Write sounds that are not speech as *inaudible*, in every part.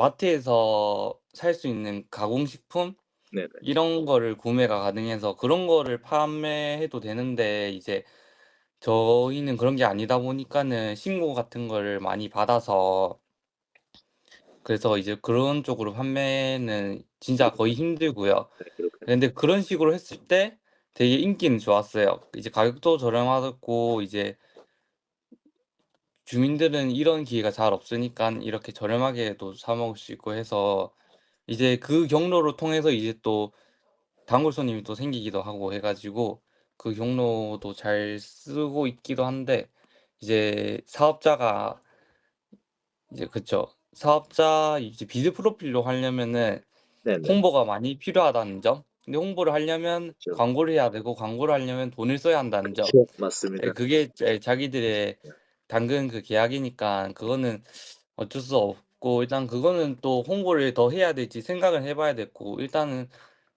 마트에서 살 수 있는 가공식품 네네. 이런 거를 구매가 가능해서 그런 거를 판매해도 되는데 이제 저희는 그런 게 아니다 보니까는 신고 같은 거를 많이 받아서 그래서 이제 그런 쪽으로 판매는 진짜 거의 힘들고요. 네 그렇군요. 근데 그런 식으로 했을 때 되게 인기는 좋았어요. 이제 가격도 저렴하고 이제 주민들은 이런 기회가 잘 없으니깐 이렇게 저렴하게도 사 먹을 수 있고 해서 이제 그 경로를 통해서 이제 또 단골 손님이 또 생기기도 하고 해 가지고 그 경로도 잘 쓰고 있기도 한데 이제 사업자가 이제 그쵸. 사업자 이제 비즈 프로필로 하려면은 네네. 홍보가 많이 필요하다는 점. 근데 홍보를 하려면 그쵸. 광고를 해야 되고 광고를 하려면 돈을 써야 한다는 점. 그쵸. 맞습니다. 예 그게 예 자기들의 당근 그 계약이니까 그거는 어쩔 수 없고 일단 그거는 또 홍보를 더 해야 될지 생각을 해 봐야 됐고 일단은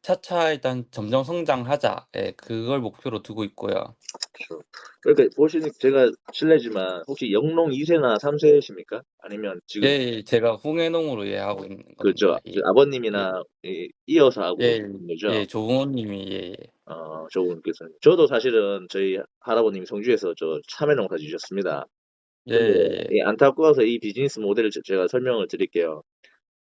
차차 일단 '점점 성장하자.' 예 그걸 목표로 두고 있고요. 그쵸. 그러니까 보시니 제가 실례지만 혹시 영농 2 세나 3 세십니까? 아니면 지금 예예. 제가 홍해농으로 예 하고 있는 그죠. 겁니다. 예. 그 예. 아버님이나 이 이어서 하고 예. 계신 거죠? 예. 조부모님이 예 예. 어 조부모님께서. 저도 사실은 저희 할아버님이 성주에서 저 참외 농사 지으셨습니다. 예예예. 이 안타까워서 이 비즈니스 모델을 제 제가 설명을 드릴게요.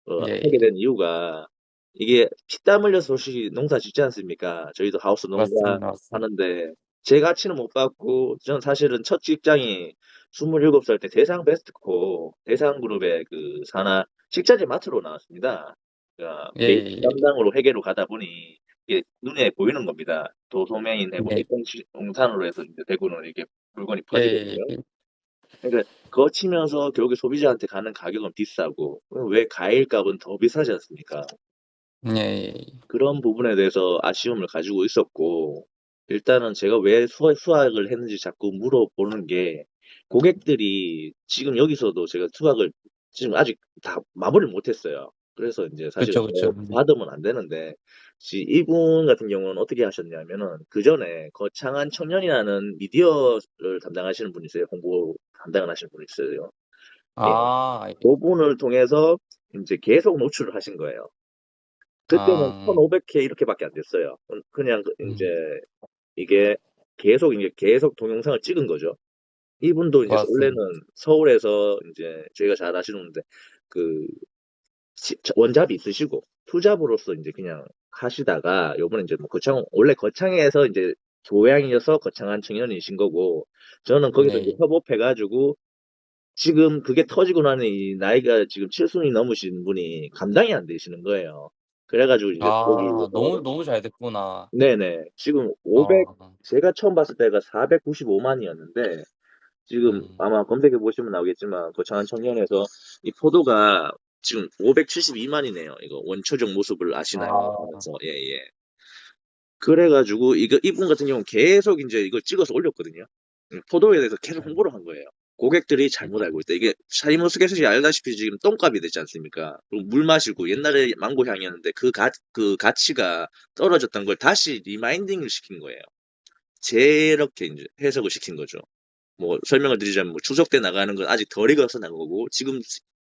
어 네. 하게 된 이유가 이게 피땀 흘려서 솔직히 농사 짓지 않습니까? 저희도 하우스 농가 맞습니다, 맞습니다. 하는데 제 가치는 못 받고 저는 사실은 첫 직장이 27살 때 대상 베스트코 대상그룹의 그 산하 식자재 마트로 나왔습니다. 그러니까 메인 예예예. 담당으로 회계로 가다 보니 이게 눈에 보이는 겁니다. 도소매인 해고 네. 대통시 동산으로 해서 이제 대구는 이렇게 물건이 예예예. 퍼지거든요. 그러니까 거치면서 결국에 소비자한테 가는 가격은 비싸고 왜 과일값은 더 비싸지 않습니까? 예예예. 그런 부분에 대해서 아쉬움을 가지고 있었고 일단은 제가 왜 수학 수학을 했는지 자꾸 물어보는 게 고객들이 지금 여기서도 제가 수학을 지금 아직 다 마무리를 못 했어요. 그래서 인제 사실 그쵸, 더 그쵸. 받으면 안 되는데 지 이분 같은 경우는 어떻게 하셨냐면은 그전에 거창한 청년이라는 미디어를 담당하시는 분이 있어요. 홍보 담당을 하시는 분이 있어요. 예. 아. 그분을 통해서 인제 계속 노출을 하신 거예요. 그때는 아. 1,500회 이렇게 밖에 안 됐어요. 음 그냥 그 인제 음. 이게 계속 이게 계속 동영상을 찍은 거죠. 이분도 이제 원래는 맞습니다. 서울에서 인제 저희가 잘 아시는데 그시저 원잡이 있으시고 투잡으로서 인제 그냥 하시다가 요번에 인제 뭐 거창 원래 거창에서 인제 고향이어서 거창한 청년이신 거고 저는 거기서 이제 네. 협업해 가지고 지금 그게 터지고 나니 이 나이가 지금 칠순이 넘으신 분이 감당이 안 되시는 거예요. 그래 가지고 이제 아. 너무, 거기서 너무 잘 됐구나. 네네. 지금 500 아. 제가 처음 봤을 때가 495만 이었는데 지금 음. 아마 검색해 보시면 나오겠지만 거창한 청년에서 이 포도가 지금 572만 이네요. 이거 원초적 모습을 아시나요? 아. 그래서 예예. 그래 가지고 이거 이분 같은 경우는 계속 인제 이걸 찍어서 올렸거든요. 음 포도에 대해서 계속 음. 홍보를 한 거예요. 고객들이 잘못 알고 있다. 이게 샤인머스켓이 알다시피 지금 똥값이 됐지 않습니까? 그리고 물 마시고 옛날에 망고 향이었는데 그 가 그 가치가 떨어졌던 걸 다시 리마인딩을 시킨 거예요. 재이렇게 인제 해석을 시킨 거죠. 뭐 설명을 드리자면 뭐 "추석 때 나가는 건 아직 덜 익어서 나간 거고 지금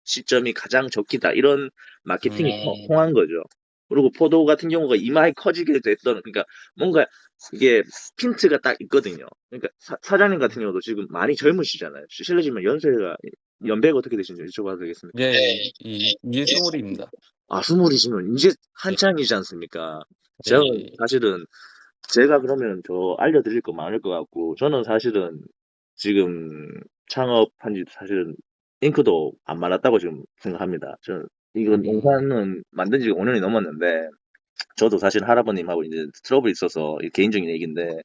시 시점이 가장 적기다." 이런 마케팅이 통 음. 통한 거죠. 그리고 포도 같은 경우가 이마에 커지게 됐던 그러니까 뭔가 이게 핀트가 딱 있거든요. 그러니까 사 사장님 같은 경우도 지금 많이 젊으시잖아요. 시 실례지만 연세가 연배가 어떻게 되시는지 여쭤봐도 되겠습니까? 예. 이 이제 20 입니다. 아20 이시면 인제 예. 한창이지 않습니까? 저는 예예. 사실은 제가 그러면 더 알려 드릴 거 많을 것 같고 저는 사실은 지금 창업한 지 사실은 잉크도 안 말았다고 지금 생각합니다. 저는 이건 음. 농사는 만든 지가 5 년이 넘었는데 저도 사실 할아버님하고 인제 트러블이 있어서 이 개인적인 얘기인데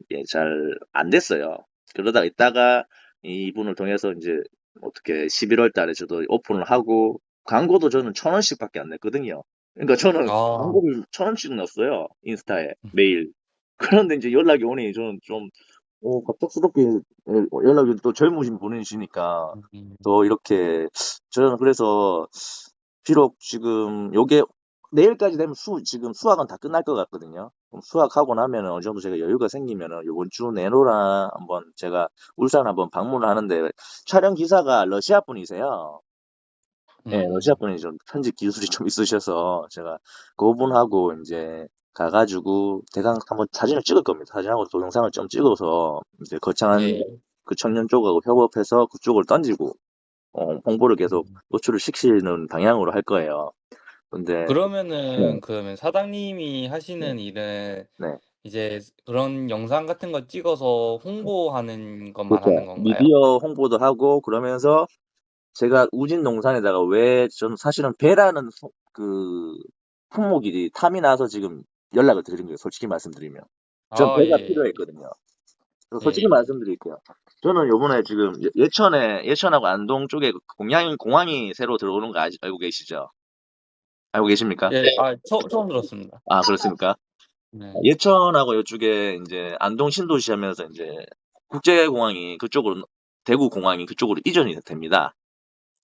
이게 잘 안 됐어요. 그러다가 있다가 이분을 통해서 인제 어떻게 11월 달에 저도 오픈을 하고 광고도 저는 1,000 원씩 밖에 안 냈거든요. 그러니까 저는 아. 광고를 1,000 원씩 넣었어요, 인스타에 음. 매일. 그런데 인제 연락이 오니 저는 좀 어 갑작스럽게 예 연락이 또 젊으신 분이시니까 음. 더 이렇게 저는 그래서 비록 지금 요게 내일까지 되면 수 지금 수확은 다 끝날 것 같거든요. 그럼 수확하고 나면은 어느 정도 제가 여유가 생기면은 요번 주 내로라 한번 제가 울산 한번 방문을 하는데 촬영 기사가 러시아 분이세요. 예, 음. 러시아 분이 좀 편집 기술이 좀 있으셔서 제가 그분하고 이제 가가지고 대강 한번 사진을 찍을 겁니다. 사진하고 동영상을 좀 찍어서 이제 거창한 예. 그 청년 쪽하고 협업해서 그쪽을 던지고 어, 홍보를 계속 음. 노출을 시키는 방향으로 할 거예요. 근데 그러면은 네. 그러면 사장님이 하시는 일은 네. 이제 그런 영상 같은 거 찍어서 홍보하는 것만 하는 그렇죠. 건가요? 미디어 홍보도 하고 그러면서 제가 우진 농산에다가 왜 저는 사실은 배라는 소- 그 품목이 탐이 나서 지금 연락을 드린 거예요. 솔직히 말씀드리면. 전 아, 배가 예. 필요했거든요. 그래서 솔직히 예. 말씀드릴게요. 저는 요번에 지금 예- 예천에 예천하고 안동 쪽에 공양 공항이 새로 들어오는 거 아시- 알고 계시죠? 알고 계십니까? 예, 아, 처, 처음 들었습니다. 아 그렇습니까? 네. 예천하고 이쪽에 이제 안동 신도시 하면서 이제 국제공항이 그쪽으로 대구 공항이 그쪽으로 이전이 됩니다.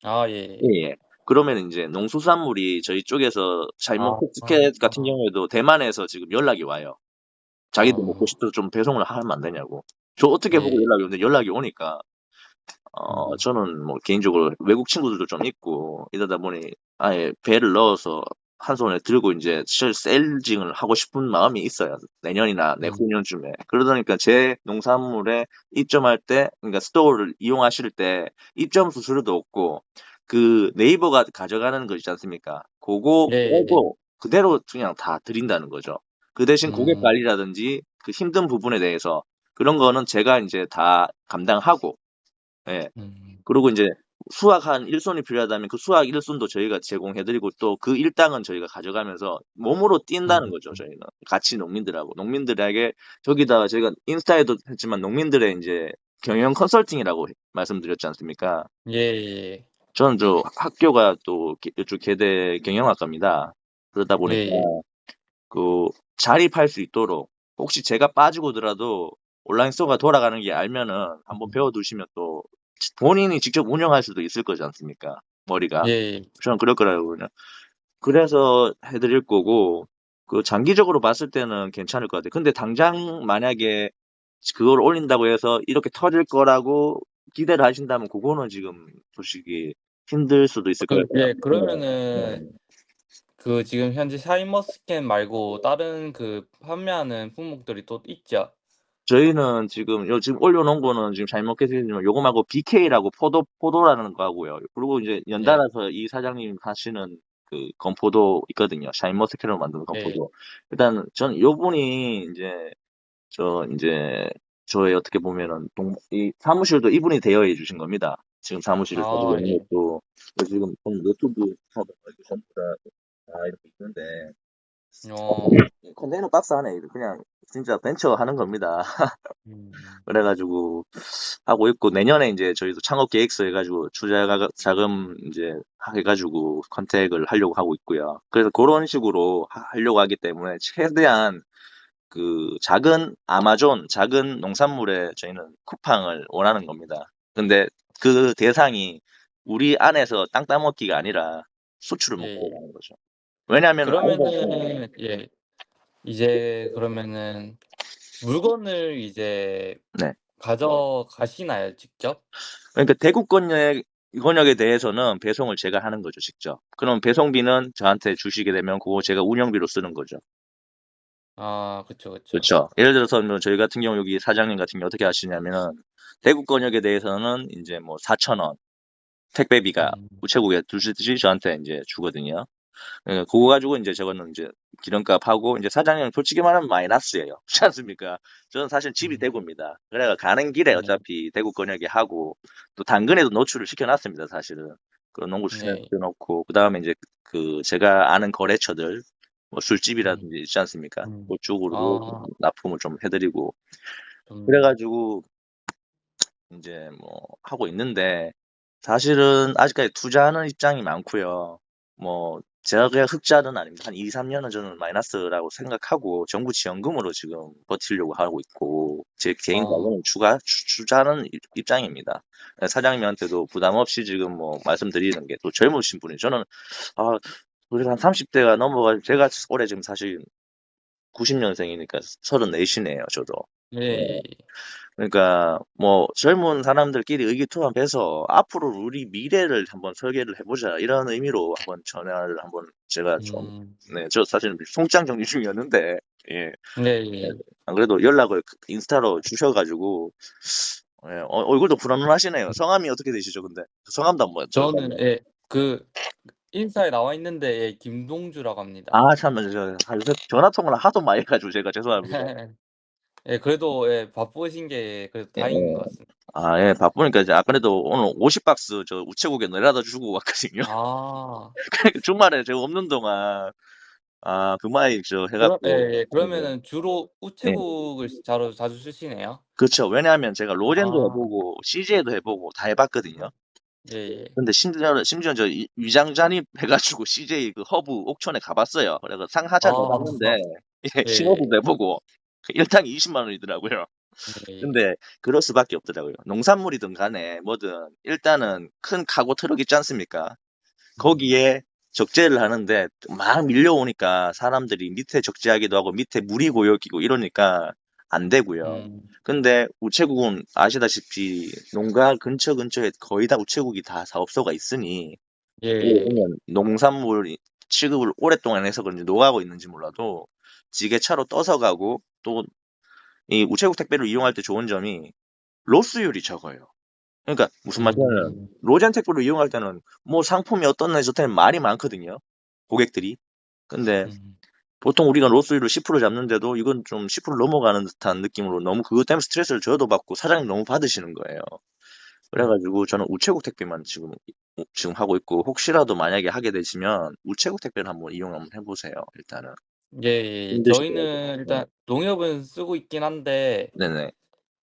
아, 예. 예, 예. 그러면 이제 농수산물이 저희 쪽에서 샤인머스 아, 티켓 같은 아. 경우에도 대만에서 지금 연락이 와요. 자기들 아. 먹고 싶어서 좀 배송을 하면 안 되냐고. 저 어떻게 보고 예. 연락이 오는데 연락이 오니까 어 음. 저는 뭐 개인적으로 외국 친구들도 좀 있고 이러다 보니 아예 배를 넣어서 한 손에 들고 이제 실 세일징을 하고 싶은 마음이 있어요. 내년이나 음. 내후년쯤에. 그러다 보니까 제 농산물에 입점할 때, 그러니까 스토어를 이용하실 때 입점 수수료도 없고 그 네이버가 가져가는 거 있지 않습니까? 그거 예, 예, 빼고 그대로 그냥 다 드린다는 거죠. 그 대신 고객 음. 관리라든지 그 힘든 부분에 대해서 그런 거는 제가 이제 다 감당하고, 예. 음. 그리고 이제 수확 한 일손이 필요하다면 그 수확 일손도 저희가 제공해드리고 또 그 일당은 저희가 가져가면서 몸으로 뛴다는 음. 거죠 저희는 같이 농민들하고 농민들에게 저기다가 저희가 인스타에도 했지만 농민들의 이제 경영 컨설팅이라고 말씀드렸지 않습니까? 예, 예. 저는 저 학교가 또 게- 이쪽 계대 경영학과입니다. 그러다 보니까 예, 예. 그 자립할 수 있도록 혹시 제가 빠지고더라도 온라인 스토어가 돌아가는 게 알면은 한번 배워두시면 또 본인이 직접 운영할 수도 있을 거지 않습니까? 머리가. 예, 예. 저는 그럴 거라고 그냥. 그래서 해드릴 거고 그 장기적으로 봤을 때는 괜찮을 것 같아요. 근데 당장 만약에 그걸 올린다고 해서 이렇게 터질 거라고 기대를 하신다면 그거는 지금 솔직히 힘들 수도 있을 그, 거예요. 예, 그러면은 그 지금 현재 샤인머스캔 말고 다른 그 판매하는 품목들이 또 있죠? 저희는 지금 요 지금 올려놓은 거는 지금 샤인머스켓이지만 요거 말고 BK라고 포도 포도라는 거 하고요. 그리고 이제 연달아서 이 사장님 하시는 그 건포도 있거든요. 샤인머스켓으로 만든 건포도. 일단 전 요분이 이제 저 이제 저의 어떻게 보면은 동, 이 사무실도 이분이 대여해 주신 겁니다. 지금 사무실을 아, 가지고 있는 예. 것도 그래서 지금 보면 유튜브 사업을 전부 다, 다 이렇게 있는데 어, 컨테이너 박스 안에 그냥 진짜 벤처 하는 겁니다. *laughs* 음. 그래가지고 하고 있고 내년에 이제 저희도 창업 계획서 해가지고 투자 가- 자금 이제 해가지고 컨택을 하려고 하고 있고요. 그래서 그런 식으로 하- 하려고 하기 때문에 최대한 그 작은 아마존, 작은 농산물에 저희는 쿠팡을 원하는 겁니다. 근데 그 대상이 우리 안에서 땅 따먹기가 아니라 수출을 예. 목표로 하는 거죠. 왜냐하면 그러면은 예 이제 그러면은 물건을 이제 네. 가져가시나요 직접? 그러니까 대구 권역 권역에 대해서는 배송을 제가 하는 거죠, 직접. 그럼 배송비는 저한테 주시게 되면 그거 제가 운영비로 쓰는 거죠. 아 그쵸 그쵸. 그렇죠. 예를 들어서 뭐 저희 같은 경우 여기 사장님 같은 경우 어떻게 하시냐면은 대구 권역에 대해서는 이제 뭐 4,000원 택배비가 음. 우체국에 주시듯이 저한테 이제 주거든요. 예, 그거 가지고 이제 저거는 이제 기름값 하고 이제 사장님 솔직히 말하면 마이너스예요. *laughs* 그렇지 않습니까? 저는 사실 집이 음. 대구입니다. 그래가 가는 길에 네. 어차피 대구 권역에 하고 또 당근에도 노출을 시켜놨습니다. 사실은 그런 농구 네. 시켜놓고 그 다음에 이제 그 제가 아는 거래처들 뭐 술집이라든지 있지 않습니까? 음. 그쪽으로 아. 납품을 좀 해드리고 좀 그래가지고 이제 뭐 하고 있는데 사실은 아직까지 투자하는 입장이 많고요. 뭐 제가 그냥 흑자는 아닙니다. 한 2, 3년은 저는 마이너스라고 생각하고 정부 지원금으로 지금 버티려고 하고 있고 제 개인 아. 자금을 추가 추- 투자하는 입- 입장입니다. 사장님한테도 부담 없이 지금 뭐 말씀드리는 게 또 젊으신 분이 저는 아 우리가 한 30대가 넘어가 제가 올해 지금 사실 90년생이니까 34이네요, 저도. 예. 그러니까 뭐 젊은 사람들끼리 의기투합해서 앞으로 우리 미래를 한번 설계를 해보자 이런 의미로 한번 전화를 한번 제가 좀 음. 네, 저 사실 송장 정리 중이었는데 예, 네, 예. 안 그래도 연락을 그 인스타로 주셔가지고 예, 어, 얼굴도 불안하시네요. 성함이 어떻게 되시죠, 근데 성함도 한번 저는 예, 그 인스타에 나와 있는데 예, 김동주라고 합니다. 아, 참나, 저, 요새 전화 통화를 하도 많이 해 가지고 제가 죄송합니다. *laughs* 예, 그래도 예, 바쁘신 게 그래도 다행인 것 같습니다. 아, 예, 바쁘니까 이제, 아, 그래도 오늘 50 박스 저 우체국에 내려다 주고 왔거든요. 아, *laughs* 그러니까 주말에 제가 없는 동안, 아, 그 마이 저 그럼, 해갖고. 예, 예, 그러면은 주로 우체국을 자주 자주 쓰시네요. 그렇죠. 왜냐하면 제가 로젠도 아. 해보고, CJ도 해 보고, 다 해 봤거든요. 예, 예. 근데 심지어, 심지어 저 이- 위장 잔입 해가지고 CJ 그 허브 옥천에 가봤어요. 그래서 상하차도 아. 갔는데, 예, 예. 신호도 해보고, 그 *laughs* 일당이 20만 원이더라고요. 예, 예. 근데 그럴 수밖에 없더라고요. 농산물이든 간에 뭐든 일단은 큰 카고 트럭 있지 않습니까? 거기에 적재를 하는데 막 밀려오니까 사람들이 밑에 적재하기도 하고 밑에 물이 고여끼고 이러니까 안 되고요. 음, 근데 우체국은 아시다시피 농가 근처 근처에 거의 다 우체국이 다 사업소가 있으니 예, 예. 보면 농산물 취급을 오랫동안 해서 그런지 노가고 있는지 몰라도 지게차로 떠서 가고 또 이 우체국 택배를 이용할 때 좋은 점이 로스율이 적어요. 그러니까 무슨 말이냐면 음, 로젠 택배를 이용할 때는 뭐 상품이 어떻네 저렇다는 말이 많거든요. 고객들이. 근데 음, 보통 우리가 로스율을 10% 잡는데도 이건 좀 10% 넘어가는 듯한 느낌으로 너무 그것 때문에 스트레스를 저도 받고 사장님 너무 받으시는 거예요. 그래가지고 저는 우체국 택배만 지금 지금 하고 있고 혹시라도 만약에 하게 되시면 우체국 택배를 한번 이용 한번 해보세요. 일단은. 예, 예. 힘드시더라고요. 저희는 일단 농협은 쓰고 있긴 한데 네네.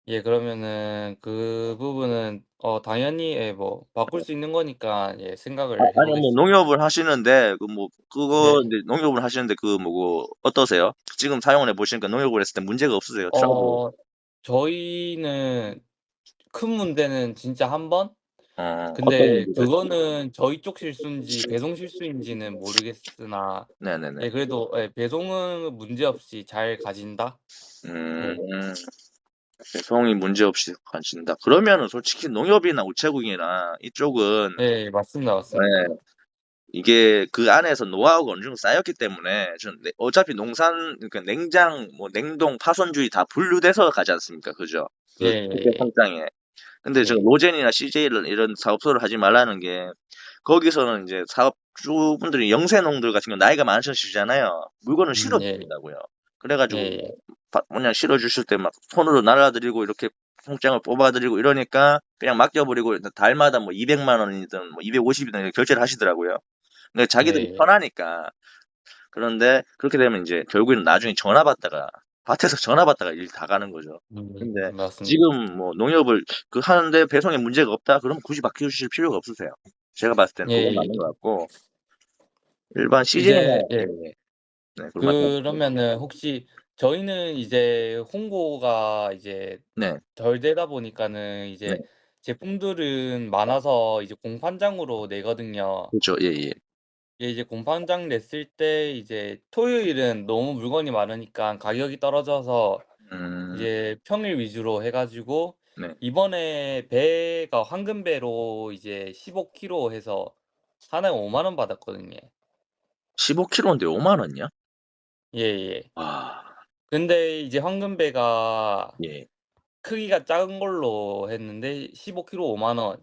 예, 그러면은 그 부분은 어 당연히 예, 뭐 바꿀 수 있는 거니까 예, 생각을 아, 아니 뭐 해보겠습니다. 농협을 하시는데 그 뭐 그거 네. 이제 농협을 하시는데 그 뭐고 어떠세요? 지금 사용을 해 보시니까 농협을 했을 때 문제가 없으세요? 트러블? 어, 저희는 큰 문제는 진짜 한 번? 어, 어떤 근데 문제가 있어요? 그거는 저희 쪽 실수인지 배송 실수인지는 모르겠으나 네네네. 예, 그래도 예, 배송은 문제없이 잘 가진다? 음, 배송이 문제없이 가신다. 그러면은 솔직히 농협이나 우체국이나 이쪽은 예, 맞습니다. 맞습니다. 네, 이게 그 안에서 노하우가 어느 정도 쌓였기 때문에 전 네- 어차피 농산 그러니까 냉장 뭐 냉동 파손주의 다 분류돼서 가지 않습니까? 그죠? 그 예, 택배 예. 상장에. 근데 저 예. 로젠이나 CJ를 이런 사업소를 하지 말라는 게 거기서는 이제 사업주분들이 영세농들 같은 경우 나이가 많으시잖아요. 물건을 음, 실어 예. 주신다고요. 그래가지고 예, 예. 바- 뭐냐 실어 주실 때 막 손으로 날라드리고 이렇게 통장을 뽑아드리고 이러니까 그냥 맡겨버리고 달마다 뭐 200만 원이든 뭐 250이든 결제를 하시더라고요. 근데 자기들이 예. 편하니까 그런데 그렇게 되면 이제 결국에는 나중에 전화 받다가 밭에서 전화 받다가 일 다 가는 거죠. 음, 근데 맞습니다. 지금 뭐 농협을 그 하는데 배송에 문제가 없다? 그럼 굳이 바뀌실 필요가 없으세요. 제가 봤을 때는 예, 그건 예. 맞는 것 같고 일반 CJ나 이제 예. 네, 그러면은 혹시 저희는 이제 홍보가 이제 네, 덜 되다 보니까는 이제 네. 제품들은 많아서 이제 공판장으로 내거든요. 그렇죠, 예, 예. 예, 이제 공판장 냈을 때 이제 토요일은 너무 물건이 많으니까 가격이 떨어져서 음, 이제 평일 위주로 해가지고 네. 이번에 배가 황금배로 이제 15kg 해서 하나에 5만 원 받았거든요. 15kg인데 5만 원이야? 예, 예. 와, 근데 이제 황금배가 예. 크기가 작은 걸로 했는데 15kg 5만 원.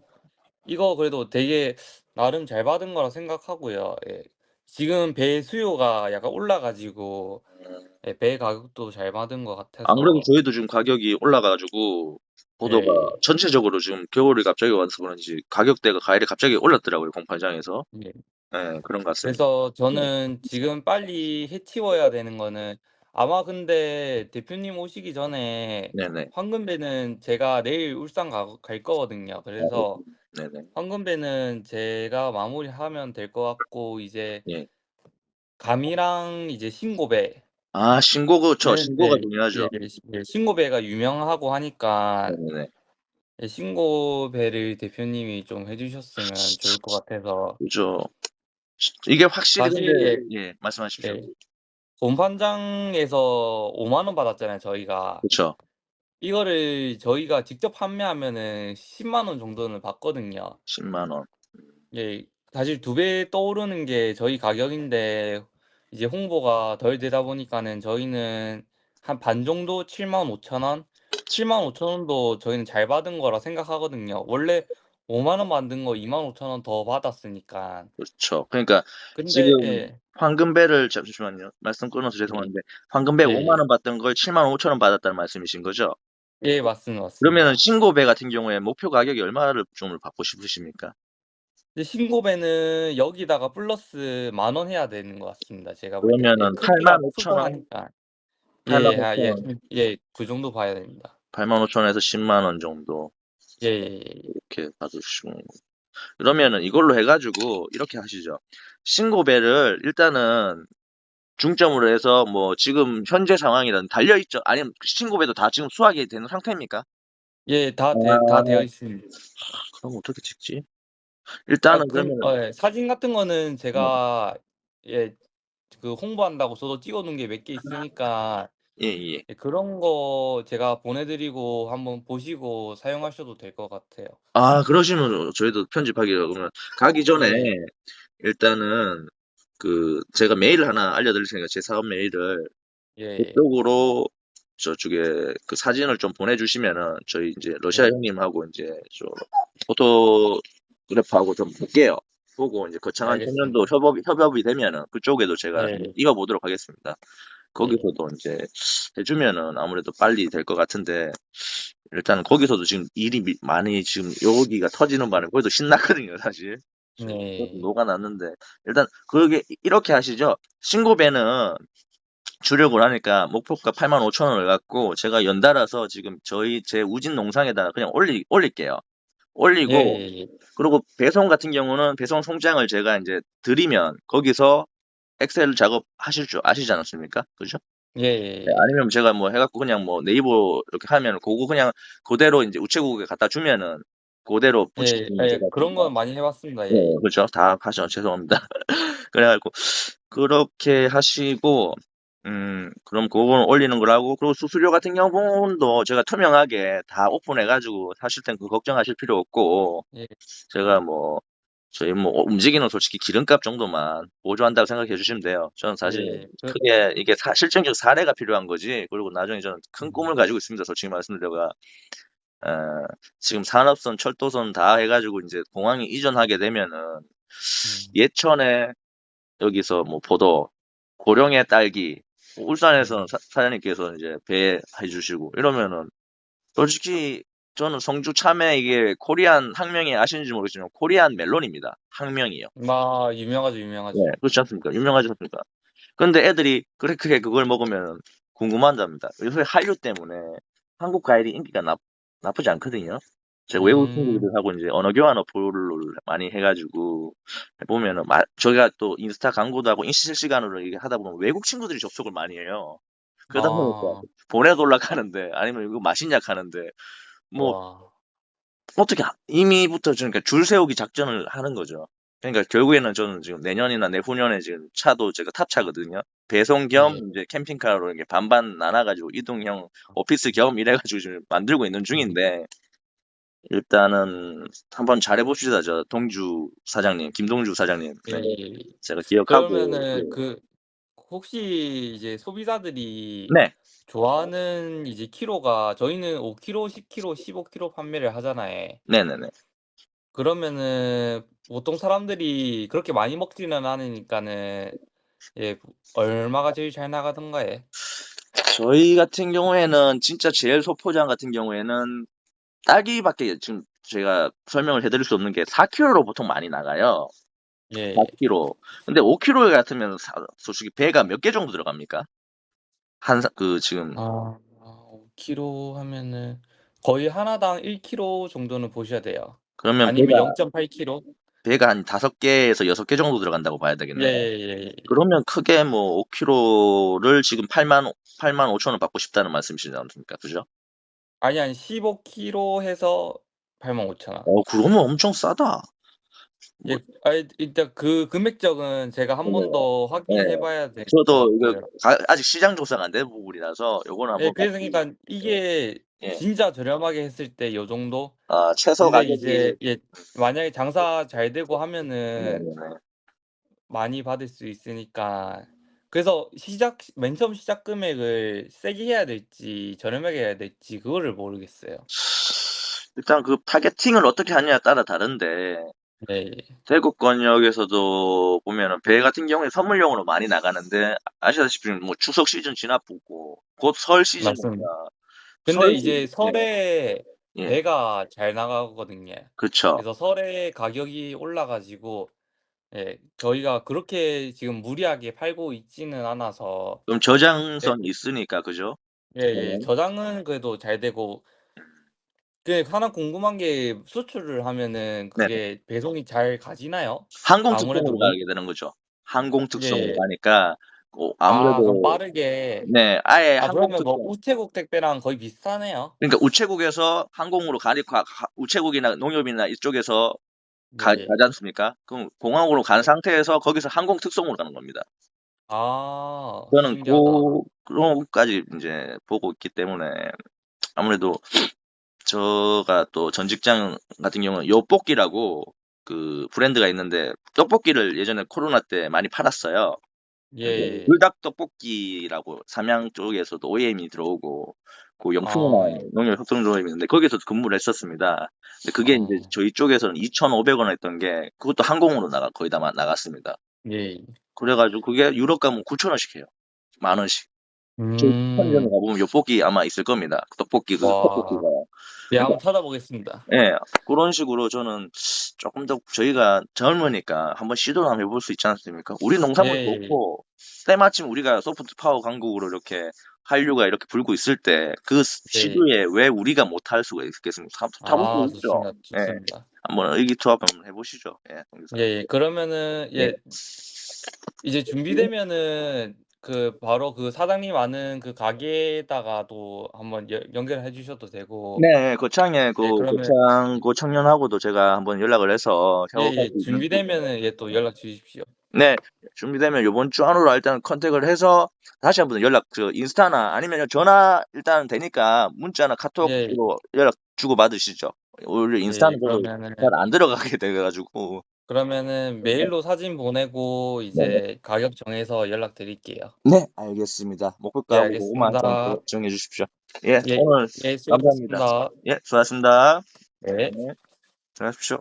이거 그래도 되게 나름 잘 받은 거라 생각하고요. 예. 지금 배 수요가 약간 올라가지고 음, 예, 배 가격도 잘 받은 것 같아서 안 그래도 저희도 지금 가격이 올라가가지고 보도가 예, 전체적으로 지금 겨울이 갑자기 와서 그런지 가격대가 과일이 갑자기 올랐더라고요 공판장에서. 예. 네, 그런 것 같습니다. 그래서 저는 지금 빨리 해치워야 되는 거는 아마 근데 대표님 오시기 전에 네네. 황금배는 제가 내일 울산 가, 갈 거거든요. 그래서 네네. 황금배는 제가 마무리하면 될 것 같고 이제 예. 감이랑 이제 신고배 아 신고 그렇죠. 는 신고가 예, 중요하죠. 예, 예, 신고배가 유명하고 하니까 네네. 예, 신고배를 대표님이 좀 해주셨으면 좋을 것 같아서 그죠. 이게 확실히 사실 근데 예, 예 말씀하십시오. 예, 본판장에서 5만 원 받았잖아요 저희가 그렇죠. 이거를 저희가 직접 판매하면은 10만 원 정도는 받거든요. 10만 원. 예. 사실 2배 떠오르는 게 저희 가격인데 이제 홍보가 덜 되다 보니까는 저희는 한 반 정도 75,000 원? 75,000 원도 저희는 잘 받은 거라 생각하거든요. 원래 5만 원 만든 거25,000원더 받았으니까. 그렇죠. 그러니까 근데 지금 예. 황금배를 잠시만요. 말씀 끊어서 네. 죄송한데 황금배 예. 5만 원 받던 걸75,000원 받았다는 말씀이신 거죠? 예. 맞습니다, 맞습니다. 그러면은 신고배 같은 경우에 목표 가격이 얼마를 좀 받고 싶으십니까? 근데 신고배는 여기다가 플러스 만 원 해야 되는 것 같습니다. 제가 볼 때. 예. 그러면은 크기가 85,000 원? 투성하니까. 예. 85,000아 예. 원. 예. 그 정도 봐야 됩니다. 85,000 원에서 10만 원 정도 예예예. 이렇게 받으시고 그러면은 이걸로 해 가지고 이렇게 하시죠. 신고배를 일단은 중점으로 해서 뭐 지금 현재 상황이라든 달려 있죠? 아니면 신고배도 다 지금 수확이 되는 상태입니까? 예. 다돼 아. 다 되어 있습니다. 그럼 어떻게 찍지? 아 일단은 그럼 그러면은 어 예. 사진 같은 거는 네. 제가 예. 그 홍보한다고 저도 찍어 놓은 게 몇 개 있으니까 예예. 예 그런 거 제가 보내 드리고 한번 보시고 사용하셔도 될 것 같아요. 아 그러시면 저희도 편집하기가 그러면 가기 전에 네. 일단은 그 제가 메일을 하나 알려 드릴 테니까 제 사업 메일을 예. 그쪽으로 저쪽에 그 사진을 좀 보내 주시면은 저희 인제 러시아 네. 형님하고 인제 좀 포토그래퍼하고 좀 볼게요. 보고 인제 거창한 알겠습니다. 청년도 협업이 협업이 되면은 그쪽에도 제가 네. 이어 보도록 하겠습니다. 네. 거기서도 인제 해 주면은 아무래도 빨리 될 것 같은데 일단은 거기서도 지금 일이 미 많이 지금 여기가 터지는 바람에 거기도 신났거든요 사실. 네. 녹아났는데 일단 그게 이 이렇게 하시죠. 신고배는 주력을 하니까 목표가 85,000 원을 갖고 제가 연달아서 지금 저희 제 우진 농상에다가 그냥 올리 올릴게요. 올리고 예 예 예. 그리고 배송 같은 경우는 배송 송장을 제가 인제 드리면 거기서 엑셀 작업하실 줄 아시지 않았습니까? 그죠? 네. 예예예. 아니면 제가 뭐 해 갖고 그냥 뭐 네이버 이렇게 하면은 고거 그냥 고대로 인제 우체국에 갖다 주면은 고대로 예. 붙이시면 예. 제가 그런 좀건 많이 해 봤습니다. 네. 예. 그렇죠. 다 하죠. 죄송합니다. *laughs* 그래 갖고 그렇게 하시고 음 그럼 고거는 올리는 걸 하고 그리고 수수료 같은 경우도 제가 투명하게 다 오픈해 가지고 하실 땐 그 걱정하실 필요 없고 예. 제가 뭐 저희 뭐 움직이는 솔직히 기름값 정도만 보조한다고 생각해 주시면 돼요. 저는 사실 예. 그 크게 이게 사 실증적 사례가 필요한 거지 그리고 나중에 저는 큰 꿈을 가지고 있습니다. 솔직히 말씀드려가 어 지금 산업선, 철도선 다 해 가지고 인제 공항에 이전하게 되면은 음. 예천에 여기서 뭐 포도, 고령의 딸기, 울산에서는 사 사장님께서 이제 배해 주시고 이러면은 솔직히 저는 성주 참외 이게 코리안 학명이 아시는지 모르겠지만 코리안 멜론입니다. 학명이요. 아 유명하죠, 네. 유명하죠. 그렇지 않습니까? 유명하지 않습니까? 근데 애들이 그렇게 그걸 먹으면 궁금해한답니다. 요새 한류 때문에 한국 과일이 인기가 나 나쁘지 않거든요. 제가 외국 음. 친구들하고 인제 언어 교환 어플을 많이 해 가지고 해 보면은 마 저희가 또 인스타 광고도 하고 인시 실시간으로 이게 하다 보면 외국 친구들이 접속을 많이 해요. 그러다 보니까 아. 보내 달라 하는데 아니면 "이거 맛있냐?" 하는데 뭐 와. 어떻게 하 이미부터 그러니까 줄 세우기 작전을 하는 거죠. 그러니까 결국에는 저는 지금 내년이나 내후년에 지금 차도 제가 탑차거든요. 배송 겸 네. 인제 캠핑카로 이렇게 반반 나눠 가지고 이동형 오피스 겸 이래 가지고 지금 만들고 있는 중인데 일단은 한번 잘해 봅시다. 저 동주 사장님, 김동주 사장님. 네. 예. 제가 기억하고 그러면은 예. 그 혹시 이제 소비자들이 네. 좋아하는 이제 키로가 저희는 5 키로, 10 키로, 15 키로 판매를 하잖아요. 네네네. 그러면은 보통 사람들이 그렇게 많이 먹지는 않으니까는 예 얼마가 제일 잘 나가던가요? 저희 같은 경우에는 진짜 제일 소포장 같은 경우에는 딸기밖에 지금 제가 설명을 해 드릴 수 없는 게4 킬로로 보통 많이 나가요. 예. 4 킬로. 근데 5 킬로 같으면 사 솔직히 배가 몇 개 정도 들어갑니까? 한 사 그 지금 아5 키로 하면은 거의 하나당 1 키로 정도는 보셔야 돼요. 그러면 아니면 배가 0.8 키로? 배가 한 5 개에서 6 개 정도 들어간다고 봐야 되겠네요. 예예예. 그러면 크게 뭐5 킬로를 지금 80,000 85,000 원 받고 싶다는 말씀이시지 않습니까? 그죠? 아니, 아니 15 키로 해서 85,000 원. 어 그러면 엄청 싸다. 뭐 예. 아이 일단 그 금액적은 제가 한번 네. 더 확인해 네. 봐야 될것 저도 이거. 아 아직 시장 조사가 안 된 부분이라서 요거는 예. 한번 그래서 같이 그러니까 네. 이게 예. 진짜 저렴하게 했을 때 요 정도? 아 최소 근데 가격이 이제 예 만약에 장사 잘 되고 하면은 네네네. 많이 받을 수 있으니까 그래서 시작 맨 처음 시작 금액을 세게 해야 될지 저렴하게 해야 될지 그거를 모르겠어요. 일단 그 타겟팅을 어떻게 하냐에 따라 다른데 네. 대구 권역에서도 보면은 배 같은 경우에 선물용으로 많이 나가는데 아시다시피 뭐 추석 시즌 지났고 곧 설 시즌입니다. 맞습니다. 근데 설 이제 시즌 설에 예. 배가 잘 나가거든요. 그쵸. 그래서 설에 가격이 올라 가지고 예 저희가 그렇게 지금 무리하게 팔고 있지는 않아서 좀 예 저장성이 있으니까 그죠? 예 예. 네. 저장은 그래도 잘 되고 그 하나 궁금한 게 수출을 하면은 네네. 그게 배송이 잘 가지나요? 항공 아무래도 특성으로 운 가게 되는 거죠. 항공 특성으로 예. 가니까 어 아 그럼 아무래도 빠르게 네. 아예 아 항공 그러면 뭐 특성 우체국 택배랑 거의 비슷하네요. 그러니까 우체국에서 항공으로 가니 가가 우체국이나 농협이나 이쪽에서 가 네. 가지 않습니까? 그럼 공항으로 간 상태에서 거기서 항공 특성으로 가는 겁니다. 아 저는 신기하다. 고 그런 것까지 인제 보고 있기 때문에 아무래도 제가 또 전 직장 같은 경우는 요뽀끼라고 그 브랜드가 있는데 떡볶이를 예전에 코로나 때 많이 팔았어요. 예 예. 불닭 떡볶이라고 삼양 쪽에서도 OEM이 들어오고 그 영풍이나 아 예. 농협 협동 조합이 있는데 거기서도 근무를 했었습니다. 근데 그게 아. 저희 쪽에서는 2,500원 했던 게 그것도 항공으로 나가 거의 다마 나갔습니다. 예. 그래 가지고 그게 유럽 가면 9,000 원씩 해요. 만 원씩. 음. 가 보면 요뽀끼 아마 있을 겁니다. 떡볶이 그 와. 떡볶이가. 예 한번 찾아보겠습니다. 예. 고런 식으로 저는 쪼끔 더 저희가 젊으니까 한번 시도를 한번 해볼 수 있지 않습니까? 우리 농산물 예예. 좋고 때마침 우리가 소프트 파워 강국으로 이렇게 한류가 이렇게 불고 있을 때그스 네. 시기에 왜 우리가 못할 수가 있겠습니까? 타타볼아수 있죠. 좋습니다. 예. 좋습니다. 한번 의기투합 한번 해 보시죠. 예. 동기사님. 예예. 그러면은 네. 예 이제 준비되면은 그 바로 그 사장님 아는 그 가게에다가도 한번 연 연결해 주셔도 되고 네. 거창에 그예 그러면 거창 고 청년하고도 제가 한번 연락을 해서 협업할 예예. 수 있는 준비되면은 예 또 연락 주십시오. 네. 준비되면 요번 주 안으로 일단 컨택을 해서 다시 한번 연락 그 인스타나 아니면은 전화 일단 되니까 문자나 예. 카톡으로 연락 주고받으시죠. 오히려 예. 인스타는 저도 그러면은 잘 안 들어가게 *laughs* 돼 가지고. 그러면은 네네. 메일로 사진 보내고 네네. 이제 가격 정해서 연락드릴게요. 네. 알겠습니다. 예 목표가하고 고거만 좀 알겠습니다. 정해 주십시오. 예. 예. 오늘 예 감사합니다. 수고하셨습니다. 예. 수고하셨습니다. 네. 네. 들어가십시오.